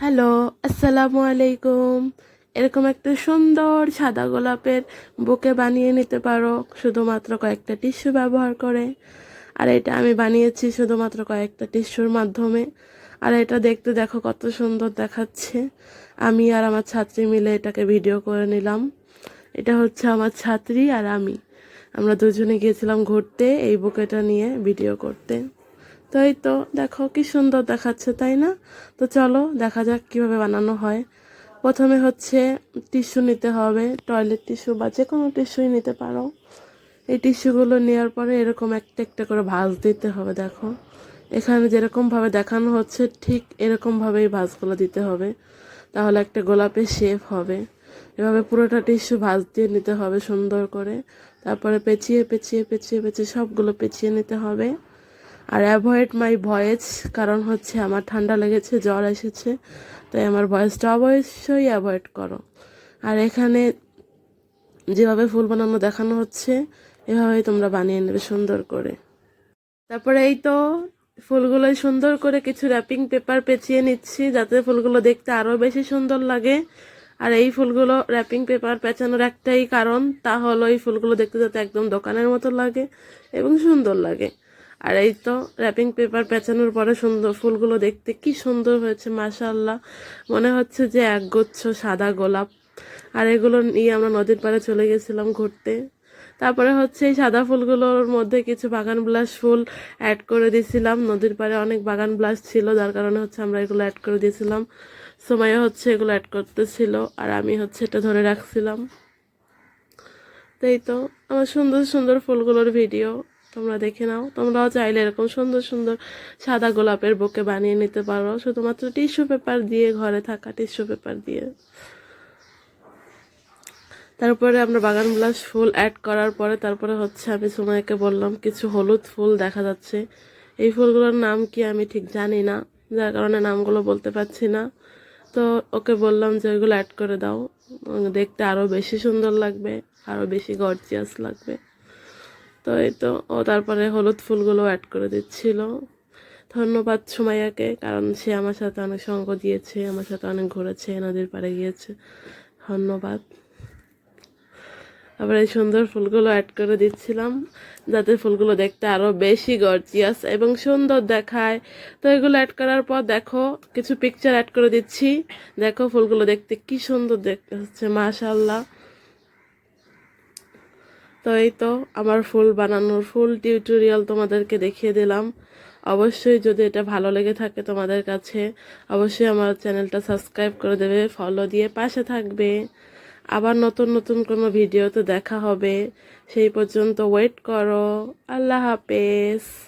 Hello, আসসালামু আলাইকুম। এরকম একটা সুন্দর সাদা গোলাপের বুকে বানিয়ে নিতে পারো, শুধুমাত্র কয়েকটা টিস্যু ব্যবহার করে। আর এটা আমি বানিয়েছি শুধুমাত্র কয়েকটা টিস্যুর মাধ্যমে। আর এটা দেখতে দেখো কত সুন্দর দেখাচ্ছে। আমি আর আমার ছাত্রী মিলে এটাকে ভিডিও করে নিলাম। এটা হচ্ছে আমার ছাত্রী আর আমি। আমরা দুজনে গিয়েছিলাম ঘুরতে এই বুকেটা নিয়ে ভিডিও করতে। তো এই তো, দেখো কি সুন্দর দেখাচ্ছে, তাই না? তো চলো, দেখা যাক কীভাবে বানানো হয়। প্রথমে হচ্ছে টিস্যু নিতে হবে, টয়লেট টিস্যু বা যে কোনো টিস্যুই নিতে পারো। এই টিস্যুগুলো নেওয়ার পরে এরকম একটা একটা করে ভাঁজ দিতে হবে, দেখো। এখানে যেরকমভাবে দেখানো হচ্ছে, ঠিক এরকমভাবেই ভাঁজগুলো দিতে হবে। তাহলে একটা গোলাপের শেপ হবে। এভাবে পুরোটা টিস্যু ভাঁজ দিয়ে নিতে হবে সুন্দর করে। তারপরে পেঁচিয়ে পেঁচিয়ে পেঁচিয়ে পেঁচিয়ে সবগুলো পেঁচিয়ে নিতে হবে। আর অ্যাভয়েড মাই ভয়েস কারণ হচ্ছে আমার ঠান্ডা লেগেছে, জ্বর এসেছে, তাই আমার ভয়েসটা অবশ্যই অ্যাভয়েড করো। আর এখানে যেভাবে ফুল বানানো দেখানো হচ্ছে, এভাবেই তোমরা বানিয়ে নেবে সুন্দর করে। তারপরে এই তো ফুলগুলোই সুন্দর করে কিছু র্যাপিং পেপার পেঁচিয়ে নিচ্ছি, যাতে ফুলগুলো দেখতে আরও বেশি সুন্দর লাগে। আর এই ফুলগুলো র্যাপিং পেপার পেঁচানোর একটাই কারণ, তা হলো এই ফুলগুলো দেখতে যাতে একদম দোকানের মতো লাগে এবং সুন্দর লাগে। আর এই তো র্যাপিং পেপার পেঁচানোর পরে সুন্দর ফুলগুলো দেখতে কি সুন্দর হয়েছে মাশাল্লাহ মনে হচ্ছে যে একগুচ্ছ সাদা গোলাপ। আর এগুলো নিয়ে আমরা নদীর পাড়ে চলে গেছিলাম ঘুরতে। তারপরে হচ্ছে এই সাদা ফুলগুলোর মধ্যে কিছু বাগান বিলাস ফুল অ্যাড করে দিয়েছিলাম। নদীর পাড়ে অনেক বাগান ব্লাস ছিল, যার কারণে হচ্ছে আমরা এগুলো অ্যাড করে দিয়েছিলাম। সময় হচ্ছে এগুলো অ্যাড করতেছিল, আর আমি হচ্ছে এটা ধরে রাখছিলাম। তাই তো আমার সুন্দর সুন্দর ফুলগুলোর ভিডিও তোমরা দেখে নাও। তোমরাও চাইলে এরকম সুন্দর সুন্দর সাদা গোলাপের বুকে বানিয়ে নিতে পারো। শুধুমাত্র টিস্যু পেপার দিয়ে ঘরে থাকা টিস্যু পেপার দিয়ে। তারপরে আমরা বাগান বিলাস ফুল অ্যাড করার পরে তারপরে হচ্ছে আমি সুমাইকে বললাম, কিছু হলুদ ফুল দেখা যাচ্ছে। এই ফুলগুলোর নাম কি আমি ঠিক জানি না, যার কারণে নামগুলো বলতে পারছি না। তো ওকে বললাম যে ওইগুলো অ্যাড করে দাও। দেখতে আরও বেশি সুন্দর লাগবে আরও বেশি গর্জিয়াস লাগবে। তো এই তো, ও তারপরে হলুদ ফুলগুলো অ্যাড করে দিচ্ছিল। ধন্যবাদ সুমাইয়াকে, কারণ সে আমার সাথে অনেক সঙ্গ দিয়েছে, আমার সাথে অনেক ঘুরেছে, নদীর পাড়ে গিয়েছে। ধন্যবাদ। আবার এই সুন্দর ফুলগুলো অ্যাড করে দিচ্ছিলাম, যাতে ফুলগুলো দেখতে আরও বেশি গর্জিয়াস এবং সুন্দর দেখায়। তো এগুলো অ্যাড করার পর দেখো, কিছু পিকচার অ্যাড করে দিচ্ছি। দেখো ফুলগুলো দেখতে কি সুন্দর দেখতে হচ্ছে মাশাল্লাহ তো এই তো আমার ফুল বানানোর ফুল টিউটোরিয়াল তোমাদেরকে দেখিয়ে দিলাম। অবশ্যই যদি এটা ভালো লেগে থাকে তোমাদের কাছে, অবশ্যই আমার চ্যানেলটা সাবস্ক্রাইব করে দেবে ফলো দিয়ে পাশে থাকবে। আবার নতুন নতুন কোনো ভিডিওতে দেখা হবে। সেই পর্যন্ত ওয়েট করো। আল্লাহ হাফেজ।